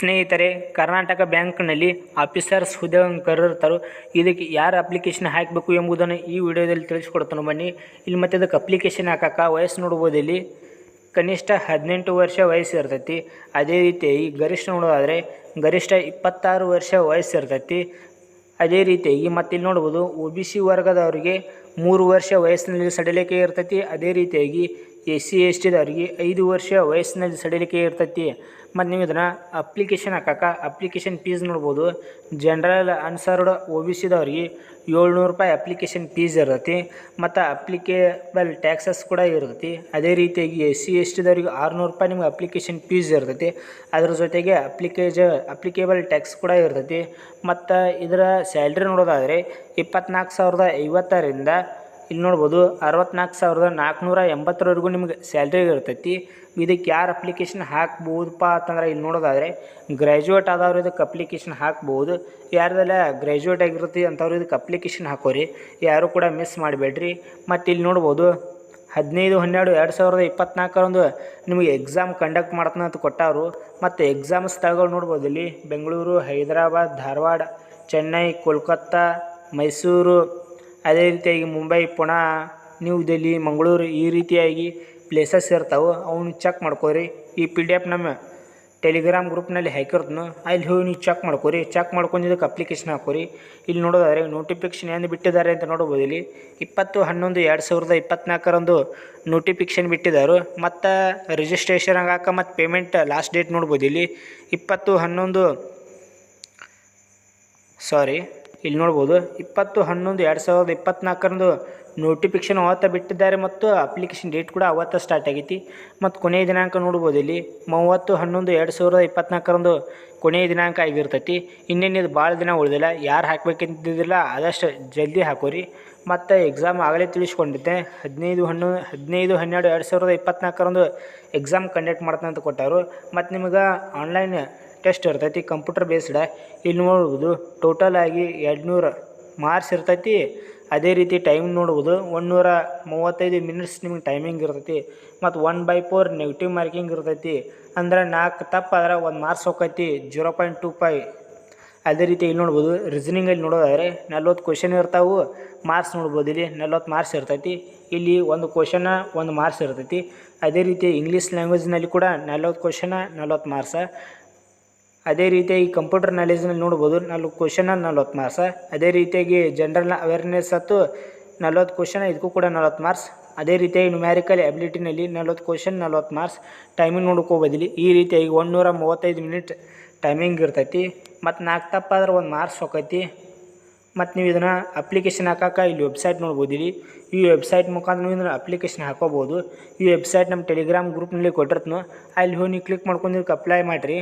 ಸ್ನೇಹಿತರೆ, ಕರ್ನಾಟಕ ಬ್ಯಾಂಕ್ನಲ್ಲಿ ಆಫೀಸರ್ಸ್ ಹುದ್ದೆಗಳನ್ನು ಕರೆದಿರ್ತಾರೆ ಇದಕ್ಕೆ ಯಾರು ಅಪ್ಲಿಕೇಶನ್ ಹಾಕಬೇಕು ಎಂಬುದನ್ನು ಈ ವಿಡಿಯೋದಲ್ಲಿ ತಿಳಿಸ್ಕೊಡ್ತಾನೆ ಬನ್ನಿ, ಇಲ್ಲಿ ಮತ್ತೆ ಅದಕ್ಕೆ ಅಪ್ಲಿಕೇಶನ್ ಹಾಕಕ್ಕೆ ವಯಸ್ಸು ನೋಡ್ಬೋದು ಇಲ್ಲಿ ಕನಿಷ್ಠ ಹದಿನೆಂಟು ವರ್ಷ ವಯಸ್ಸು ಇರ್ತೈತಿ. ಅದೇ ರೀತಿಯಾಗಿ ಗರಿಷ್ಠ ನೋಡೋದಾದರೆ, ಗರಿಷ್ಠ ಇಪ್ಪತ್ತಾರು ವರ್ಷ ವಯಸ್ಸು ಇರ್ತೈತಿ. ಅದೇ ರೀತಿಯಾಗಿ ಮತ್ತೆ ಇಲ್ಲಿ ನೋಡ್ಬೋದು, ಒ ಬಿ ಸಿ ವರ್ಗದವರಿಗೆ ಮೂರು ವರ್ಷ ವಯಸ್ಸಿನಲ್ಲಿ ಸಡಿಲಿಕೆ ಇರ್ತೈತಿ. ಅದೇ ರೀತಿಯಾಗಿ ಎಸ್ ಸಿ ಎಸ್ ಟಿದವರಿಗೆ ಐದು ವರ್ಷ ವಯಸ್ಸಿನಲ್ಲಿ ಸಡಿಲಿಕೆ ಇರ್ತೈತಿ. ಮತ್ತು ನೀವು ಇದನ್ನು ಅಪ್ಲಿಕೇಶನ್ ಹಾಕಕ್ಕೆ ಅಪ್ಲಿಕೇಶನ್ ಫೀಸ್ ನೋಡ್ಬೋದು. ಜನರಲ್ ಅನ್ಸರ್ಡ್ ಒ ಬಿ ಸಿದವ್ರಿಗೆ ಏಳ್ನೂರು ರೂಪಾಯಿ ಅಪ್ಲಿಕೇಶನ್ ಫೀಸ್ ಇರ್ತೈತಿ. ಮತ್ತು ಅಪ್ಲಿಕೇಬಲ್ ಟ್ಯಾಕ್ಸಸ್ ಕೂಡ ಇರ್ತೈತಿ. ಅದೇ ರೀತಿಯಾಗಿ ಎಸ್ ಸಿ ಎಸ್ ಟಿದವ್ರಿಗೆ ಆರುನೂರು ರೂಪಾಯಿ ನಿಮ್ಗೆ ಅಪ್ಲಿಕೇಶನ್ ಫೀಸ್ ಇರ್ತೈತಿ. ಅದ್ರ ಜೊತೆಗೆ ಅಪ್ಲಿಕೇಜ ಅಪ್ಲಿಕೇಬಲ್ ಟ್ಯಾಕ್ಸ್ ಕೂಡ ಇರ್ತೈತಿ. ಮತ್ತು ಇದರ ಸ್ಯಾಲ್ರಿ ನೋಡೋದಾದರೆ ಇಪ್ಪತ್ನಾಲ್ಕು ಸಾವಿರದ ಐವತ್ತರಿಂದ ಇಲ್ಲಿ ನೋಡ್ಬೋದು ಅರವತ್ನಾಲ್ಕು ಸಾವಿರದ ನಾಲ್ಕುನೂರ ಎಂಬತ್ತರವರೆಗೂ ನಿಮ್ಗೆ ಸ್ಯಾಲ್ರಿ ಇರ್ತೈತಿ. ಇದಕ್ಕೆ ಯಾರು ಅಪ್ಲಿಕೇಶನ್ ಹಾಕ್ಬೋದಪ್ಪ ಅಂತಂದ್ರೆ ಇಲ್ಲಿ ನೋಡೋದಾದರೆ ಗ್ರ್ಯಾಜುಯೇಟ್ ಆದವ್ರು ಇದಕ್ಕೆ ಅಪ್ಲಿಕೇಶನ್ ಹಾಕ್ಬೋದು. ಯಾರ್ದೆಲ್ಲ ಗ್ರ್ಯಾಜುಯೇಟ್ ಆಗಿರುತ್ತೆ ಅಂಥವ್ರು ಇದಕ್ಕೆ ಅಪ್ಲಿಕೇಶನ್ ಹಾಕೋರಿ. ಯಾರು ಕೂಡ ಮಿಸ್ ಮಾಡಬೇಡ್ರಿ. ಮತ್ತು ಇಲ್ಲಿ ನೋಡ್ಬೋದು ಹದಿನೈದು, ಹನ್ನೆರಡು, ಎರಡು ಸಾವಿರದ ಇಪ್ಪತ್ನಾಲ್ಕರಂದು ನಿಮಗೆ ಎಕ್ಸಾಮ್ ಕಂಡಕ್ಟ್ ಮಾಡ್ತಾನೆ ಅಂತ ಕೊಟ್ಟಾರು ಮತ್ತು ಎಕ್ಸಾಮ್ ಸ್ಥಳಗಳು ನೋಡ್ಬೋದು ಇಲ್ಲಿ ಬೆಂಗಳೂರು, ಹೈದರಾಬಾದ್, ಧಾರವಾಡ, ಚೆನ್ನೈ, ಕೋಲ್ಕತ್ತಾ, ಮೈಸೂರು ಅದೇ ರೀತಿಯಾಗಿ ಮುಂಬೈ, ಪುಣೆ, ನ್ಯೂ ದೆಲ್ಲಿ ಮಂಗಳೂರು ಈ ರೀತಿಯಾಗಿ ಪ್ಲೇಸಸ್ ಇರ್ತಾವೆ. ಅವನು ಚೆಕ್ ಮಾಡ್ಕೋರಿ. ಈ ಪಿ ಡಿ ಎಫ್ ನಮ್ಮ ಟೆಲಿಗ್ರಾಮ್ ಗ್ರೂಪ್ನಲ್ಲಿ ಹಾಕಿರ್ತನು ಅಲ್ಲಿ ಹೋಗಿ ನೀವು ಚೆಕ್ ಮಾಡ್ಕೋರಿ. ಚೆಕ್ ಮಾಡ್ಕೊಂಡು ಇದಕ್ಕೆ ಅಪ್ಲಿಕೇಶನ್ ಹಾಕೋರಿ. ಇಲ್ಲಿ ನೋಡೋದಾದ್ರೆ ನೋಟಿಫಿಕೇಶನ್ ಏನು ಬಿಟ್ಟಿದ್ದಾರೆ ಅಂತ ನೋಡ್ಬೋದು ಇಲ್ಲಿ. ಇಪ್ಪತ್ತು, ಹನ್ನೊಂದು, ಎರಡು ಸಾವಿರದ ಇಪ್ಪತ್ನಾಲ್ಕರಂದು ನೋಟಿಫಿಕೇಶನ್ ಬಿಟ್ಟಿದ್ದಾರೆ. ಮತ್ತು ರಿಜಿಸ್ಟ್ರೇಷನ್ ಆಗಾಕ ಮತ್ತು ಪೇಮೆಂಟ್ ಲಾಸ್ಟ್ ಡೇಟ್ ನೋಡ್ಬೋದು ಇಲ್ಲಿ. ಇಪ್ಪತ್ತು, ಹನ್ನೊಂದು ಸಾರಿ ಇಲ್ಲಿ ನೋಡ್ಬೋದು ಇಪ್ಪತ್ತು ಹನ್ನೊಂದು, ಎರಡು ಸಾವಿರದ ಇಪ್ಪತ್ತ್ನಾಲ್ಕರಂದು ನೋಟಿಫಿಕೇಶನ್ ಅವತ್ತ ಬಿಟ್ಟಿದ್ದಾರೆ ಮತ್ತು ಅಪ್ಲಿಕೇಶನ್ ಡೇಟ್ ಕೂಡ ಅವತ್ತ ಸ್ಟಾರ್ಟ್ ಆಗೈತಿ. ಮತ್ತು ಕೊನೆಯ ದಿನಾಂಕ ನೋಡ್ಬೋದು ಇಲ್ಲಿ, ಮೂವತ್ತು ಹನ್ನೊಂದು, ಎರಡು ಸಾವಿರದ ಇಪ್ಪತ್ತ್ನಾಲ್ಕರಂದು ಕೊನೆಯ ದಿನಾಂಕ ಆಗಿರ್ತೈತಿ. ಇನ್ನೇನು ಇದು ಭಾಳ ದಿನ ಉಳಿದಿಲ್ಲ, ಯಾರು ಹಾಕ್ಬೇಕಂತಿದ್ದಿಲ್ಲ ಆದಷ್ಟು ಜಲ್ದಿ ಹಾಕೋರಿ. ಮತ್ತು ಎಕ್ಸಾಮ್ ಆಗಲೇ ತಿಳಿಸ್ಕೊಂಡಿದ್ದೆ, ಹದಿನೈದು ಹನ್ನೊಂದು ಹದಿನೈದು, ಹನ್ನೆರಡು, ಎರಡು ಸಾವಿರದ ಇಪ್ಪತ್ತ್ನಾಲ್ಕರಂದು ಎಕ್ಸಾಮ್ ಕಂಡಕ್ಟ್ ಮಾಡ್ತಾನೆ ಅಂತ ಕೊಟ್ಟಾರು. ಮತ್ತು ನಿಮಗೆ ಆನ್ಲೈನ್ ಟೆಸ್ಟ್ ಇರ್ತೈತಿ, ಕಂಪ್ಯೂಟರ್ ಬೇಸ್ಡ್. ಇಲ್ಲಿ ನೋಡ್ಬೋದು ಟೋಟಲ್ ಆಗಿ ಎರಡುನೂರು ಮಾರ್ಕ್ಸ್ ಇರ್ತೈತಿ. ಅದೇ ರೀತಿ ಟೈಮ್ ನೋಡ್ಬೋದು ಒಂದುನೂರ ಮೂವತ್ತೈದು ಮಿನಿಟ್ಸ್ ನಿಮ್ಗೆ ಟೈಮಿಂಗ್ ಇರ್ತೈತಿ. ಮತ್ತು one by four negative marking ಇರ್ತೈತಿ. ಅಂದ್ರೆ ನಾಲ್ಕು ತಪ್ಪಾದ್ರೆ ಒಂದು ಮಾರ್ಕ್ಸ್ ಹೋಕೈತಿ ಜೀರೋ ಪಾಯಿಂಟ್ ಟು ಫೈ ಅದೇ ರೀತಿ ಇಲ್ಲಿ ನೋಡ್ಬೋದು ರೀಸನಿಂಗಲ್ಲಿ ನೋಡೋದಾದ್ರೆ ನಲ್ವತ್ತು ಕ್ವಶನ್ ಇರ್ತಾವೆ ಮಾರ್ಕ್ಸ್ ನೋಡ್ಬೋದು. ಇಲ್ಲಿ ನಲ್ವತ್ತು ಮಾರ್ಕ್ಸ್ ಇರ್ತೈತಿ. ಇಲ್ಲಿ ಒಂದು ಕ್ವಶನ ಒಂದು ಮಾರ್ಕ್ಸ್ ಇರ್ತೈತಿ. ಅದೇ ರೀತಿ ಇಂಗ್ಲೀಷ್ ಲ್ಯಾಂಗ್ವೇಜ್ನಲ್ಲಿ ಕೂಡ ನಲ್ವತ್ತು ಕ್ವಶನ ನಲ್ವತ್ತು ಮಾರ್ಕ್ಸ ಅದೇ ರೀತಿಯಾಗಿ ಕಂಪ್ಯೂಟರ್ ನಾಲೆಜ್ನಲ್ಲಿ ನೋಡ್ಬೋದು, ನಾಲ್ಕು ಕ್ವಶನ ನಲ್ವತ್ತು ಮಾರ್ಕ್ಸ್ ಅದೇ ರೀತಿಯಾಗಿ ಜನರಲ್ ಅವೇರ್ನೆಸ್ ಹತ್ತು, ನಲ್ವತ್ತು ಕ್ವಶನ್ ಇದಕ್ಕೂ ಕೂಡ ನಲ್ವತ್ತು ಮಾರ್ಕ್ಸ್ ಅದೇ ರೀತಿಯಾಗಿ ನ್ಯೂಮ್ಯಾರಿಕಲ್ ಎಬಿಲಿಟಿನಲ್ಲಿ ನಲ್ವತ್ತು ಕ್ವಶನ್ ನಲ್ವತ್ತು ಮಾರ್ಕ್ಸ್ ಟೈಮಿಂಗ್ ನೋಡ್ಕೋಬೋದಿಲ್ಲ ಈ ರೀತಿಯಾಗಿ ಒಂದುನೂರ ಮೂವತ್ತೈದು ಮಿನಿಟ್ ಟೈಮಿಂಗ್ ಇರ್ತೈತಿ. ಮತ್ತು ನಾಲ್ಕು ತಪ್ಪಾದ್ರೆ ಒಂದು ಮಾರ್ಕ್ಸ್ ಹೋಕೈತಿ ಮತ್ತು ನೀವು ಇದನ್ನು ಅಪ್ಲಿಕೇಶನ್ ಹಾಕಕ್ಕೆ ಇಲ್ಲಿ ವೆಬ್ಸೈಟ್ ನೋಡ್ಬೋದು ಇಲ್ಲಿ ಈ ವೆಬ್ಸೈಟ್ ಮುಖಾಂತರ ನೀವು ಇದನ್ನು ಅಪ್ಲಿಕೇಶನ್ ಹಾಕೋಬೋದು. ಈ ವೆಬ್ಸೈಟ್ ನಮ್ಮ ಟೆಲಿಗ್ರಾಮ್ ಗ್ರೂಪ್ನಲ್ಲಿ ಕೊಟ್ಟಿರ್ತನೋ. ಅಲ್ಲಿ ಹೋಗಿ ನೀವು ಕ್ಲಿಕ್ ಮಾಡ್ಕೊಂಡು ಇದಕ್ಕೆ ಅಪ್ಲೈ ಮಾಡಿರಿ.